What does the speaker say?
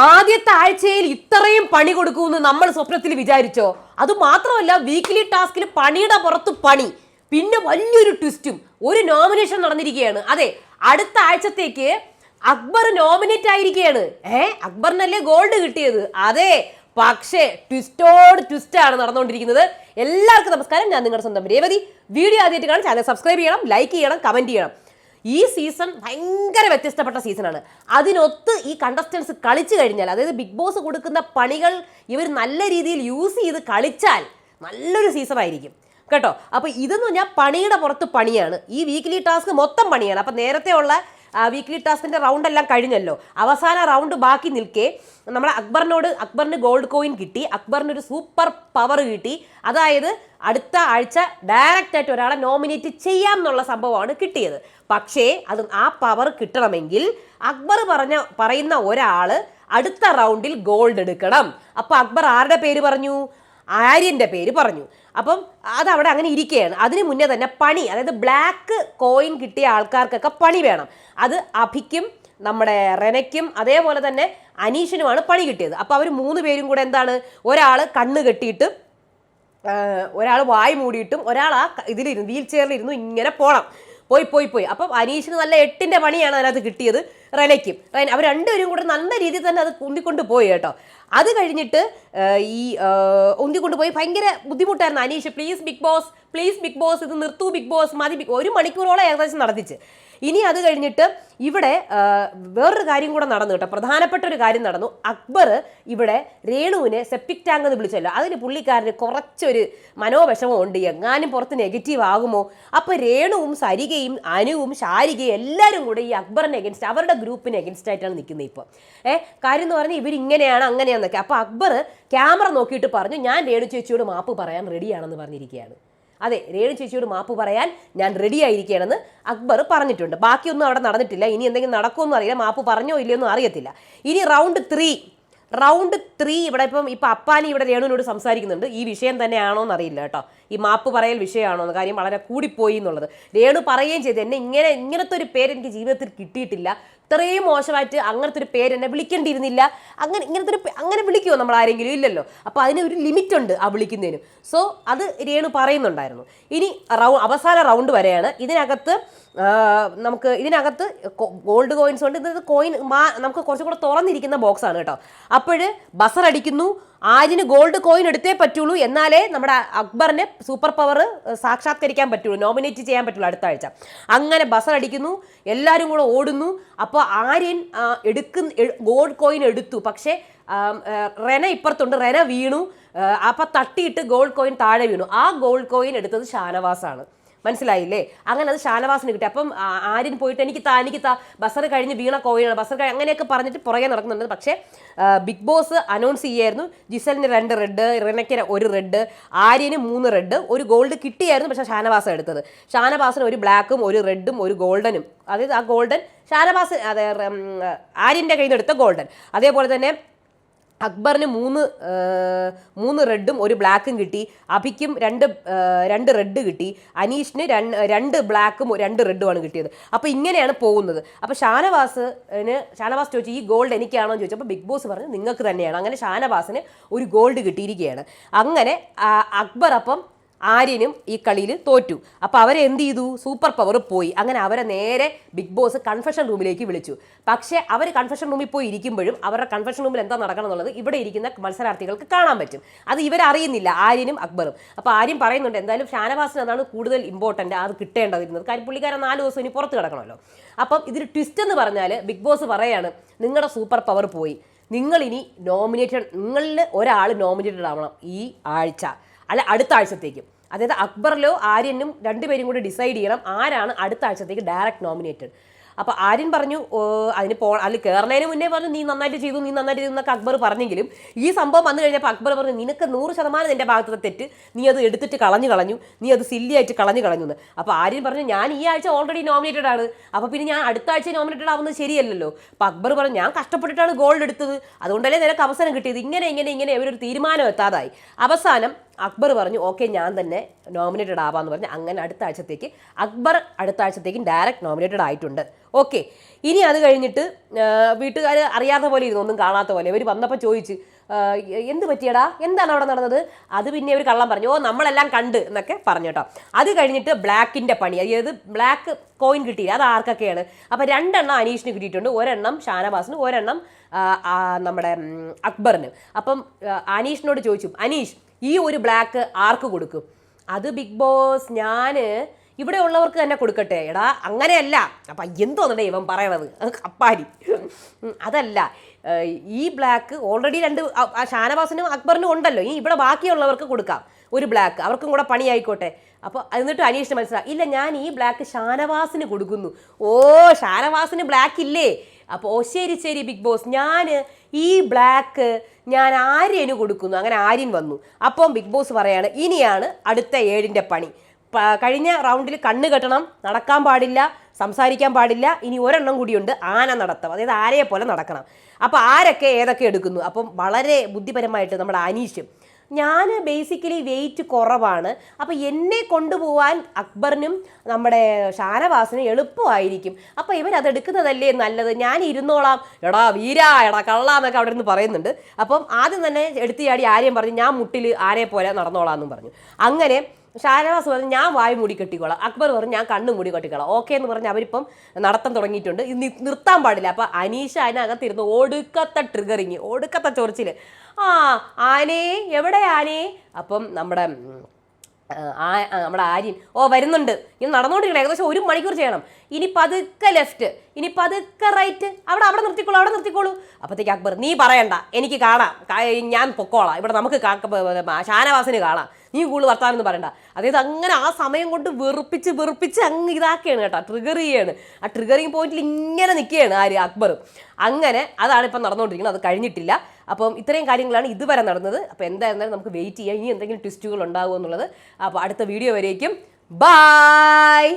ആദ്യത്തെ ആഴ്ചയിൽ ഇത്രയും പണി കൊടുക്കുമെന്ന് നമ്മൾ സ്വപ്നത്തിൽ വിചാരിച്ചോ? അത് മാത്രമല്ല വീക്ക്ലി ടാസ്കിൽ പണിയുടെ പുറത്ത് പണി. പിന്നെ വലിയൊരു ട്വിസ്റ്റും ഒരു നോമിനേഷൻ നടന്നിരിക്കുകയാണ്. അതെ അടുത്ത ആഴ്ചത്തേക്ക് അക്ബർ നോമിനേറ്റ് ആയിരിക്കുകയാണ്. ഏ അക്ബറിനല്ലേ ഗോൾഡ് കിട്ടിയത്? അതെ പക്ഷേ ട്വിസ്റ്റോട് ട്വിസ്റ്റ് ആണ് നടന്നുകൊണ്ടിരിക്കുന്നത്. എല്ലാവർക്കും നമസ്കാരം. ഞാൻ നിങ്ങളുടെ സ്വന്തം രേവതി. വീഡിയോ ആദ്യമായിട്ട് കാണാൻ ചാനൽ സബ്സ്ക്രൈബ് ചെയ്യണം ലൈക്ക് ചെയ്യണം കമന്റ് ചെയ്യണം. ഈ സീസൺ ഭയങ്കര വ്യത്യസ്തപ്പെട്ട സീസണാണ്. അതിനൊത്ത് ഈ കണ്ടസ്റ്റൻസ് കളിച്ചു കഴിഞ്ഞാൽ അതായത് ബിഗ് ബോസ് കൊടുക്കുന്ന പണികൾ ഇവർ നല്ല രീതിയിൽ യൂസ് ചെയ്ത് കളിച്ചാൽ നല്ലൊരു സീസൺ ആയിരിക്കും. കേട്ടോ? അപ്പോൾ ഇതെന്ന് പറഞ്ഞാൽ പണിയുടെ പുറത്ത് പണിയാണ്. ഈ വീക്കിലി ടാസ്ക് മൊത്തം പണിയാണ്. അപ്പം നേരത്തെ ഉള്ള വീക്ക്ലി ടാസ്കിന്റെ റൗണ്ട് എല്ലാം കഴിഞ്ഞല്ലോ. അവസാന റൗണ്ട് ബാക്കി നിൽക്കെ. നമ്മൾ അക്ബറിനോട് അക്ബറിന് ഗോൾഡ് കോയിൻ കിട്ടി. അക്ബറിന് ഒരു സൂപ്പർ പവർ കിട്ടി. അതായത് അടുത്ത ആഴ്ച ഡയറക്റ്റ് ആയിട്ട് ഒരാളെ നോമിനേറ്റ് ചെയ്യാം എന്നുള്ള സംഭവമാണ് കിട്ടിയത്. പക്ഷേ അത് ആ പവർ കിട്ടണമെങ്കിൽ അക്ബർ പറഞ്ഞ പറയുന്ന ഒരാൾ അടുത്ത റൗണ്ടിൽ ഗോൾഡ് എടുക്കണം. അപ്പോൾ അക്ബർ ആരുടെ പേര് പറഞ്ഞു? ആര്യന്റെ പേര് പറഞ്ഞു. അപ്പം അത് അവിടെ അങ്ങനെ ഇരിക്കുകയാണ്. അതിന് മുന്നേ തന്നെ പണി അതായത് ബ്ലാക്ക് കോയിൻ കിട്ടിയ ആൾക്കാർക്കൊക്കെ പണി വേണം. അത് അഭിക്കും നമ്മുടെ റെനയ്ക്കും അതേപോലെ തന്നെ അനീഷിനുമാണ് പണി കിട്ടിയത്. അപ്പോൾ അവർ മൂന്ന് പേരും കൂടെ എന്താണ് ഒരാൾ കണ്ണ് കെട്ടിയിട്ട് ഒരാൾ വായി മൂടിയിട്ടും ഒരാൾ ആ ഇതിലിരുന്ന് വീൽ ചെയറിലിരുന്നു ഇങ്ങനെ പോകണം പോയി പോയി പോയി. അപ്പം അനീഷിന് നല്ല എട്ടിന്റെ പണിയാണ് അതിനകത്ത് കിട്ടിയത് റെനയ്ക്കും. റെന അവർ രണ്ടുപേരും കൂടെ നല്ല രീതിയിൽ തന്നെ അത് കുന്തിക്കൊണ്ട് പോയി കേട്ടോ. അത് കഴിഞ്ഞിട്ട് ഈ ഒന്തി കൊണ്ടുപോയി ഭയങ്കര ബുദ്ധിമുട്ടായിരുന്നു Aneesh. Please big boss please big boss ഇത് നിർത്തൂ ബിഗ് ബോസ് മതി ബിഗ് ഒരു മണിക്കൂറോളം ഏകദേശം നടത്തിച്ച്. ഇനി അത് കഴിഞ്ഞിട്ട് ഇവിടെ വേറൊരു കാര്യം കൂടെ നടന്നു കേട്ടോ. പ്രധാനപ്പെട്ട ഒരു കാര്യം നടന്നു. അക്ബർ ഇവിടെ രേണുവിനെ സെപ്റ്റിക് ടാങ്ക് എന്ന് വിളിച്ചല്ലോ. അതിന് പുള്ളിക്കാരന് കുറച്ചൊരു മനോവിഷമം ഉണ്ട്. എങ്ങാനും പുറത്ത് നെഗറ്റീവ് ആകുമോ? അപ്പോൾ രേണുവും സരികയും അനുവും ശാരികയും എല്ലാവരും കൂടെ ഈ അക്ബറിനെ എഗൻസ്റ്റ് അവരുടെ ഗ്രൂപ്പിന് എഗൻസ്റ്റ് ആയിട്ടാണ് നിൽക്കുന്നത് ഇപ്പോൾ ഏഹ് കാര്യം എന്ന് പറഞ്ഞാൽ ഇവരിങ്ങനെയാണ് അങ്ങനെയാണെന്നൊക്കെ അപ്പോൾ അക്ബർ ക്യാമറ നോക്കിയിട്ട് പറഞ്ഞു ഞാൻ രേണു ചേച്ചിയോട് മാപ്പ് പറയാൻ റെഡിയാണെന്ന് പറഞ്ഞിരിക്കുകയാണ്. അതെ രേണു ചേച്ചിയോട് മാപ്പ് പറയാൻ ഞാൻ റെഡി ആയിരിക്കുകയാണെന്ന് അക്ബർ പറഞ്ഞിട്ടുണ്ട്. ബാക്കിയൊന്നും അവിടെ നടന്നിട്ടില്ല. ഇനി എന്തെങ്കിലും നടക്കുമെന്ന് അറിയില്ല. മാപ്പ് പറഞ്ഞോ ഇല്ലയോ ഒന്നും അറിയത്തില്ല. ഇനി റൗണ്ട് ത്രീ റൗണ്ട് ത്രീ ഇവിടെ ഇപ്പം ഇപ്പം അപ്പാനി ഇവിടെ രേണുവിനോട് സംസാരിക്കുന്നുണ്ട്. ഈ വിഷയം തന്നെയാണോ എന്ന് അറിയില്ല കേട്ടോ. ഈ മാപ്പ് പറയൽ വിഷയമാണോ എന്ന് കാര്യം വളരെ കൂടിപ്പോയി എന്നുള്ളത്. രേണു പറയുകയും ചെയ്തു എന്നെ ഇങ്ങനെ ഇങ്ങനത്തെ ഒരു പേര് എനിക്ക് ജീവിതത്തിൽ കിട്ടിയിട്ടില്ല. ഇത്രയും മോശമായിട്ട് അങ്ങനത്തെ ഒരു പേര് എന്നെ വിളിക്കേണ്ടിയിരുന്നില്ല. അങ്ങനെ ഇങ്ങനത്തെ ഒരു അങ്ങനെ വിളിക്കുമോ നമ്മൾ ആരെങ്കിലും? ഇല്ലല്ലോ. അപ്പോൾ അതിന് ഒരു ലിമിറ്റ് ഉണ്ട് ആ വിളിക്കുന്നതിന്. സോ അത് രേണു പറയുന്നുണ്ടായിരുന്നു. ഇനി റൗ അവസാന റൗണ്ട് വരെയാണ്. ഇതിനകത്ത് നമുക്ക് ഇതിനകത്ത് ഗോൾഡ് കോയിൻസ് ഉണ്ട്. ഇത് കോയിൻ നമുക്ക് കുറച്ചും കൂടെ തുറന്നിരിക്കുന്ന ബോക്സ് ആണ് കേട്ടോ. അപ്പോൾ ബസർ അടിക്കുന്നു. ആര്യന് ഗോൾഡ് കോയിൻ എടുത്തേ പറ്റുള്ളൂ. എന്നാലേ നമ്മുടെ അക്ബറിന് സൂപ്പർ പവർ സാക്ഷാത്കരിക്കാൻ പറ്റുള്ളൂ. നോമിനേറ്റ് ചെയ്യാൻ പറ്റുള്ളൂ അടുത്ത ആഴ്ച. അങ്ങനെ ബസർ അടിക്കുന്നു. എല്ലാവരും കൂടെ ഓടുന്നു. അപ്പോൾ ആര്യൻ എടുക്കുന്ന ഗോൾഡ് കോയിൻ എടുത്തു. പക്ഷേ റെന ഇപ്പുറത്തുണ്ട്. റെന വീണു. അപ്പം തട്ടിയിട്ട് ഗോൾഡ് കോയിൻ താഴെ വീണു. ആ ഗോൾഡ് കോയിൻ എടുത്തത് ഷാനവാസാണ്. മനസ്സിലായില്ലേ? അങ്ങനെ അത് ഷാനവാസിന് കിട്ടി. അപ്പം ആര്യൻ പോയിട്ട് എനിക്ക് താ എനിക്ക് താ ബസർ കഴിഞ്ഞ് വീണ കോയിനാണ് ബസർ കഴിഞ്ഞ് അങ്ങനെയൊക്കെ പറഞ്ഞിട്ട് പുറകെ നടക്കുന്നുണ്ട്. പക്ഷേ ബിഗ് ബോസ് അനൗൺസ് ചെയ്യായിരുന്നു. ജിസലിന് രണ്ട് റെഡ് റിനയ്ക്കിന് ഒരു റെഡ് ആര്യന് മൂന്ന് റെഡ് ഒരു ഗോൾഡ് കിട്ടിയായിരുന്നു പക്ഷേ ഷാനവാസ എടുത്തത്. ഷാനവാസിന് ഒരു ബ്ലാക്കും ഒരു റെഡും ഒരു ഗോൾഡനും അതായത് ആ ഗോൾഡൻ ഷാനവാസ് അതെ ആര്യന്റെ കയ്യിൽ നിന്ന് എടുത്ത ഗോൾഡൻ അതേപോലെ തന്നെ അക്ബറിന് മൂന്ന് മൂന്ന് റെഡും ഒരു ബ്ലാക്കും കിട്ടി. അഭിക്കും രണ്ട് രണ്ട് റെഡ് കിട്ടി. അനീഷിന് രണ്ട് രണ്ട് ബ്ലാക്കും രണ്ട് റെഡുമാണ് കിട്ടിയത്. അപ്പോൾ ഇങ്ങനെയാണ് പോകുന്നത്. അപ്പോൾ ഷാനവാസിന് ഷാനവാസ് ചോദിച്ചു ഈ ഗോൾഡ് എനിക്കാണോ? എന്ന് ചോദിച്ചപ്പോൾ ബിഗ് ബോസ് പറഞ്ഞു നിങ്ങൾക്ക് തന്നെയാണ്. അങ്ങനെ ഷാനവാസിന് ഒരു ഗോൾഡ് കിട്ടിയിരിക്കുകയാണ്. അങ്ങനെ അക്ബർ അപ്പം ആര്യനും ഈ കളിയിൽ തോറ്റു. അപ്പോൾ അവരെ എന്ത് ചെയ്തു? സൂപ്പർ പവർ പോയി. അങ്ങനെ അവരെ നേരെ ബിഗ് ബോസ് കൺഫെഷൻ റൂമിലേക്ക് വിളിച്ചു. പക്ഷേ അവർ കൺഫെഷൻ റൂമിൽ പോയി ഇരിക്കുമ്പോഴും അവരുടെ കൺഫെഷൻ റൂമിൽ എന്താ നടക്കണം എന്നുള്ളത് ഇവിടെ ഇരിക്കുന്ന മത്സരാർത്ഥികൾക്ക് കാണാൻ പറ്റും. അത് ഇവരറിയുന്നില്ല. ആര്യനും അക്ബറും. അപ്പോൾ ആര്യം പറയുന്നുണ്ട് എന്തായാലും ഷാനവാസിന് അതാണ് കൂടുതൽ ഇമ്പോർട്ടന്റ് അത് കിട്ടേണ്ടതിരുന്നത്. കാര്യം പുള്ളിക്കാരൻ നാല് ദിവസം ഇനി പുറത്ത് കിടക്കണമല്ലോ. അപ്പം ഇതിൽ ട്വിസ്റ്റ് എന്ന് പറഞ്ഞാൽ ബിഗ് ബോസ് പറയാണ് നിങ്ങളുടെ സൂപ്പർ പവർ പോയി. നിങ്ങളിനി നോമിനേറ്റഡ് നിങ്ങളിൽ ഒരാൾ നോമിനേറ്റഡ് ആവണം ഈ ആഴ്ച. അല്ല അടുത്ത ആഴ്ചത്തേക്കും. അതായത് അക്ബറിലോ ആര്യനും രണ്ടുപേരും കൂടി ഡിസൈഡ് ചെയ്യണം ആരാണ് അടുത്ത ആഴ്ചത്തേക്ക് ഡയറക്റ്റ് നോമിനേറ്റഡ് അപ്പോൾ ആര്യൻ പറഞ്ഞു "ഓ, അതിന് പോ അതിൽ കയറുന്നതിന് മുന്നേ പറഞ്ഞു നീ നന്നായിട്ട് ചെയ്തു നീ നന്നായിട്ട് ചെയ്തു എന്നൊക്കെ അക്ബർ പറഞ്ഞെങ്കിലും ഈ സംഭവം വന്നു കഴിഞ്ഞപ്പോൾ അക്ബർ പറഞ്ഞു നിനക്ക് നൂറ് ശതമാനം നിന്റെ ഭാഗത്തെ തെറ്റ് നീ അത് എടുത്തിട്ട് കളഞ്ഞു കളഞ്ഞു നീ അത് സില്ലിയായിട്ട് കളഞ്ഞു കളഞ്ഞു എന്ന്. അപ്പോൾ ആര്യൻ പറഞ്ഞു ഞാൻ ഈ ആഴ്ച ഓൾറെഡി നോമിനേറ്റഡ് ആണ്. അപ്പോൾ പിന്നെ ഞാൻ അടുത്ത ആഴ്ച നോമിനേറ്റഡ് ആവുന്നത് ശരിയല്ലല്ലോ. അപ്പോൾ അക്ബർ പറഞ്ഞു ഞാൻ കഷ്ടപ്പെട്ടിട്ടാണ് ഗോൾഡ് എടുത്തത്. അതുകൊണ്ടല്ലേ നിനക്ക് അവസരം കിട്ടിയത്? ഇങ്ങനെ ഇങ്ങനെ ഇങ്ങനെ ഇവരൊരു തീരുമാനം എത്താതായി. അവസാനം അക്ബർ പറഞ്ഞു ഓക്കെ ഞാൻ തന്നെ നോമിനേറ്റഡ് ആവാന്ന് പറഞ്ഞ് അങ്ങനെ അടുത്ത ആഴ്ചത്തേക്ക് അക്ബർ അടുത്ത ആഴ്ചത്തേക്കും ഡയറക്റ്റ് നോമിനേറ്റഡ് ആയിട്ടുണ്ട്. ഓക്കെ ഇനി അത് കഴിഞ്ഞിട്ട് വീട്ടുകാർ അറിയാത്ത പോലെ ഇരുന്നു ഒന്നും കാണാത്ത പോലെ. ഇവർ വന്നപ്പോൾ ചോദിച്ച് എന്ത് പറ്റിയടാ? എന്താണ് അവിടെ നടന്നത്? അത് പിന്നെ ഒരു കള്ളം പറഞ്ഞു ഓ നമ്മളെല്ലാം കണ്ട് എന്നൊക്കെ പറഞ്ഞു കേട്ടോ. അത് കഴിഞ്ഞിട്ട് ബ്ലാക്കിന്റെ പണി അതായത് ബ്ലാക്ക് കോയിൻ കിട്ടിയില്ല അത് ആർക്കൊക്കെയാണ്? അപ്പോൾ രണ്ടെണ്ണം അനീഷിന് കിട്ടിയിട്ടുണ്ട് ഒരെണ്ണം ഷാനവാസിന് ഒരെണ്ണം നമ്മുടെ അക്ബറിന്. അപ്പം അനീഷിനോട് ചോദിച്ചു അനീഷ് ഈ ഒരു ബ്ലാക്ക് ആർക്ക് കൊടുക്കും? അത് ബിഗ് ബോസ് ഞാൻ ഇവിടെ ഉള്ളവർക്ക് തന്നെ കൊടുക്കട്ടെ. എടാ അങ്ങനെയല്ല. അപ്പം എന്തോന്നടേ ഇവൻ പറയണത്? അപ്പാരി അതല്ല. ഈ ബ്ലാക്ക് ഓൾറെഡി രണ്ട് ഷാനവാസിനും അക്ബറിനും ഉണ്ടല്ലോ. ഈ ഇവിടെ ബാക്കിയുള്ളവർക്ക് കൊടുക്കാം ഒരു ബ്ലാക്ക് അവർക്കും കൂടെ പണിയായിക്കോട്ടെ. അപ്പോൾ എന്നിട്ട് അനീഷിന് മനസ്സിലായി ഇല്ല ഞാൻ ഈ ബ്ലാക്ക് ഷാനവാസിന് കൊടുക്കുന്നു. ഓ ഷാനവാസിന് ബ്ലാക്ക് ഇല്ലേ? അപ്പോൾ ശരി ശരി ബിഗ് ബോസ് ഞാൻ ഈ ബ്ലാക്ക് ഞാൻ ആര്യന് കൊടുക്കുന്നു. അങ്ങനെ ആര്യൻ വന്നു. അപ്പം ബിഗ് ബോസ് പറയാണ് ഇനിയാണ് അടുത്ത ഏഴിന്റെ പണി. കഴിഞ്ഞ റൗണ്ടിൽ കണ്ണ് കെട്ടണം നടക്കാൻ പാടില്ല സംസാരിക്കാൻ പാടില്ല ഇനി ഒരെണ്ണം കൂടിയുണ്ട് ആന നടത്തം. അതായത് ആനയെ പോലെ നടക്കണം. അപ്പോൾ ആരൊക്കെ ഏതൊക്കെ എടുക്കുന്നു? അപ്പം വളരെ ബുദ്ധിപരമായിട്ട് നമ്മുടെ അനീഷ് ഞാൻ ബേസിക്കലി വെയിറ്റ് കുറവാണ്. അപ്പോൾ എന്നെ കൊണ്ടുപോകാൻ അക്ബറിനും നമ്മുടെ ഷാനവാസിനും എളുപ്പമായിരിക്കും. അപ്പോൾ ഇവരത് എടുക്കുന്നതല്ലേ നല്ലത്? ഞാൻ ഇരുന്നോളാം. എടാ വീരാ എടാ കള്ള എന്നൊക്കെ അവിടെ നിന്ന് പറയുന്നുണ്ട്. അപ്പം ആദ്യം തന്നെ എടുത്തു ചാടി ആരെയും പറഞ്ഞു ഞാൻ മുട്ടിൽ ആരെ പോലെ നടന്നോളാം എന്നും പറഞ്ഞു. അങ്ങനെ ഷാനവാസ് പറഞ്ഞു ഞാൻ വായി മൂടി കെട്ടിക്കോളാം. അക്ബർ പറഞ്ഞു ഞാൻ കണ്ണും മൂടി കെട്ടിക്കോളാം. ഓക്കെ എന്ന് പറഞ്ഞ് അവരിപ്പം നടത്തം തുടങ്ങിയിട്ടുണ്ട്. ഇത് നിർത്താൻ പാടില്ല. അപ്പം അനീഷ അതിനകത്തിരുന്ന് ഒടുക്കത്തെ ട്രിഗറിങ് ഒടുക്കത്തെ ചൊറിച്ചിൽ. ആ ആനേ എവിടെ ആനേ? അപ്പം നമ്മുടെ നമ്മുടെ ആര്യൻ ഓ വരുന്നുണ്ട്. ഇനി നടന്നുകൊണ്ടിരിക്കണം. ഏകദേശം ഒരു മണിക്കൂർ ചെയ്യണം. ഇനി പതുക്കെ ലെഫ്റ്റ് ഇനി പതുക്കെ റൈറ്റ് അവിടെ അവിടെ നിർത്തിക്കോളൂ അവിടെ നിർത്തിക്കോളൂ. അപ്പോഴത്തേക്ക് അക്ബർ നീ പറയണ്ട. എനിക്ക് കാണാം. ഞാൻ പൊക്കോളാം. ഇവിടെ നമുക്ക് ഷാനവാസിന് കാണാം. നീ കൂടുതൽ വർത്താനം എന്ന് പറയണ്ട. അതായത് അങ്ങനെ ആ സമയം കൊണ്ട് വെറുപ്പിച്ച് വെറുപ്പിച്ച് അങ്ങ് ഇതാക്കുകയാണ് കേട്ടോ. ട്രിഗർ ചെയ്യാണ്. ആ ട്രിഗറിങ് പോയിന്റിൽ ഇങ്ങനെ നിൽക്കുകയാണ് ആര് അക്ബർ അങ്ങനെ അതാണ് ഇപ്പം നടന്നുകൊണ്ടിരിക്കുന്നത്. അത് കഴിഞ്ഞിട്ടില്ല. അപ്പം ഇത്രയും കാര്യങ്ങളാണ് ഇതുവരെ നടന്നത്. അപ്പോൾ എന്തായിരുന്നാലും നമുക്ക് വെയിറ്റ് ചെയ്യാം. ഇനി എന്തെങ്കിലും ട്വിസ്റ്റുകൾ ഉണ്ടാകുമോ എന്നുള്ളത്. അപ്പോൾ അടുത്ത വീഡിയോ വരേക്കും. ബായ്